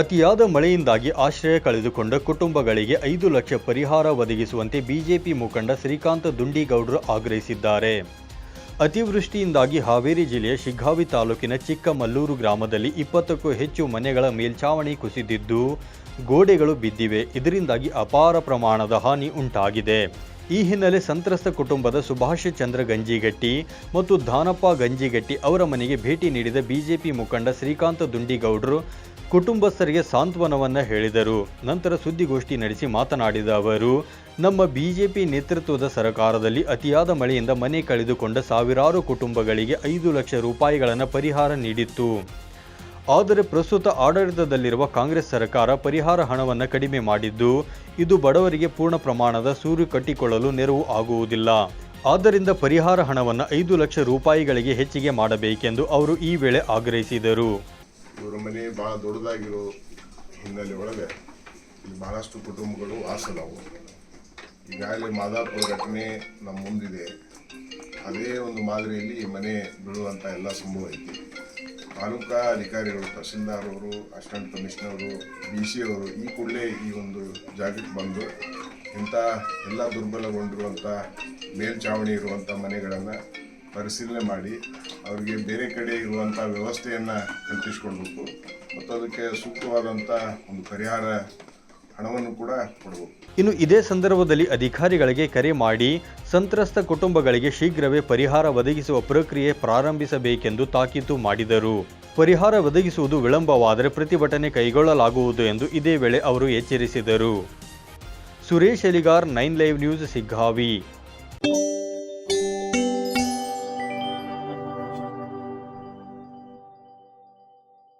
ಅತಿಯಾದ ಮಳೆಯಿಂದಾಗಿ ಆಶ್ರಯ ಕಳೆದುಕೊಂಡ ಕುಟುಂಬಗಳಿಗೆ ಐದು ಲಕ್ಷ ಪರಿಹಾರ ಒದಗಿಸುವಂತೆ ಬಿಜೆಪಿ ಮುಖಂಡ ಶ್ರೀಕಾಂತ ದುಂಡಿಗೌಡರು ಆಗ್ರಹಿಸಿದ್ದಾರೆ. ಅತಿವೃಷ್ಟಿಯಿಂದಾಗಿ ಹಾವೇರಿ ಜಿಲ್ಲೆಯ ಶಿಗ್ಗಾವಿ ತಾಲೂಕಿನ ಚಿಕ್ಕಮಲ್ಲೂರು ಗ್ರಾಮದಲ್ಲಿ ಇಪ್ಪತ್ತಕ್ಕೂ ಹೆಚ್ಚು ಮನೆಗಳ ಮೇಲ್ಛಾವಣಿ ಕುಸಿದಿದ್ದು, ಗೋಡೆಗಳು ಬಿದ್ದಿವೆ. ಇದರಿಂದಾಗಿ ಅಪಾರ ಪ್ರಮಾಣದ ಹಾನಿ ಉಂಟಾಗಿದೆ. ಈ ಹಿನ್ನೆಲೆ ಸಂತ್ರಸ್ತ ಕುಟುಂಬದ ಸುಭಾಷ್ ಚಂದ್ರ ಗಂಜಿಗಟ್ಟಿ ಮತ್ತು ದಾನಪ್ಪ ಗಂಜಿಗಟ್ಟಿ ಅವರ ಮನೆಗೆ ಭೇಟಿ ನೀಡಿದ ಬಿಜೆಪಿ ಮುಖಂಡ ಶ್ರೀಕಾಂತ ದುಂಡಿಗೌಡರು ಕುಟುಂಬಸ್ಥರಿಗೆ ಸಾಂತ್ವನವನ್ನ ಹೇಳಿದರು. ನಂತರ ಸುದ್ದಿಗೋಷ್ಠಿ ನಡೆಸಿ ಮಾತನಾಡಿದ ಅವರು, ನಮ್ಮ ಬಿಜೆಪಿ ನೇತೃತ್ವದ ಸರಕಾರದಲ್ಲಿ ಅತಿಯಾದ ಮಳೆಯಿಂದ ಮನೆ ಕಳೆದುಕೊಂಡ ಸಾವಿರಾರು ಕುಟುಂಬಗಳಿಗೆ ಐದು ಲಕ್ಷ ರೂಪಾಯಿಗಳನ್ನು ಪರಿಹಾರ ನೀಡಿತ್ತು. ಆದರೆ ಪ್ರಸ್ತುತ ಆಡಳಿತದಲ್ಲಿರುವ ಕಾಂಗ್ರೆಸ್ ಸರ್ಕಾರ ಪರಿಹಾರ ಹಣವನ್ನು ಕಡಿಮೆ ಮಾಡಿದ್ದು, ಇದು ಬಡವರಿಗೆ ಪೂರ್ಣ ಪ್ರಮಾಣದ ಸೂರು ಕಟ್ಟಿಕೊಳ್ಳಲು ನೆರವು ಆಗುವುದಿಲ್ಲ. ಆದ್ದರಿಂದ ಪರಿಹಾರ ಹಣವನ್ನು ಐದು ಲಕ್ಷ ರೂಪಾಯಿಗಳಿಗೆ ಹೆಚ್ಚಿಗೆ ಮಾಡಬೇಕೆಂದು ಅವರು ಈ ವೇಳೆ ಆಗ್ರಹಿಸಿದರು. ಇವರ ಮನೆ ಭಾಳ ದೊಡ್ಡದಾಗಿರೋ ಹಿನ್ನೆಲೆ ಒಳಗೆ ಇಲ್ಲಿ ಬಹಳಷ್ಟು ಕುಟುಂಬಗಳು ವಾಸದವು ಈಗಾಗಲೇ ಮಾದಾಪುರ ಘಟನೆ ನಮ್ಮ ಮುಂದಿದೆ. ಅದೇ ಒಂದು ಮಾದರಿಯಲ್ಲಿ ಈ ಮನೆ ಬೀಳುವಂಥ ಎಲ್ಲ ಸಂಭವ ಐತಿ. ತಾಲೂಕಾ ಅಧಿಕಾರಿಗಳು ತಹಸೀಲ್ದಾರ್ ಅವರು ಅಸಿಸ್ಟೆಂಟ್ ಕಮಿಷನರು ಬಿ ಸಿ ಅವರು ಈ ಕೂಡಲೇ ಈ ಒಂದು ಜಾಗಕ್ಕೆ ಬಂದು ಇಂಥ ಎಲ್ಲ ದುರ್ಬಲಗೊಂಡಿರುವಂಥ ಮೇಲ್ಚಾವಣಿ ಇರುವಂಥ ಮನೆಗಳನ್ನು ಪರಿಶೀಲನೆ ಮಾಡಿ ಅವರಿಗೆ ಬೇರೆ ಕಡೆ ಇರುವಂಥ ವ್ಯವಸ್ಥೆಯನ್ನು ಕಲ್ಪಿಸಿಕೊಡ್ಬೇಕು. ಮತ್ತು ಅದಕ್ಕೆ ಸೂಕ್ತವಾದಂಥ ಒಂದು ಪರಿಹಾರ ಹಣವನ್ನು ಕೂಡ ಕೊಡಬೇಕು. ಇನ್ನು ಇದೇ ಸಂದರ್ಭದಲ್ಲಿ ಅಧಿಕಾರಿಗಳಿಗೆ ಕರೆ ಮಾಡಿ ಸಂತ್ರಸ್ತ ಕುಟುಂಬಗಳಿಗೆ ಶೀಘ್ರವೇ ಪರಿಹಾರ ಒದಗಿಸುವ ಪ್ರಕ್ರಿಯೆ ಪ್ರಾರಂಭಿಸಬೇಕೆಂದು ತಾಕೀತು ಮಾಡಿದರು. ಪರಿಹಾರ ಒದಗಿಸುವುದು ವಿಳಂಬವಾದರೆ ಪ್ರತಿಭಟನೆ ಕೈಗೊಳ್ಳಲಾಗುವುದು ಎಂದು ಇದೇ ವೇಳೆ ಅವರು ಎಚ್ಚರಿಸಿದರು. Suresh Eligar, nine live news, Siggavi.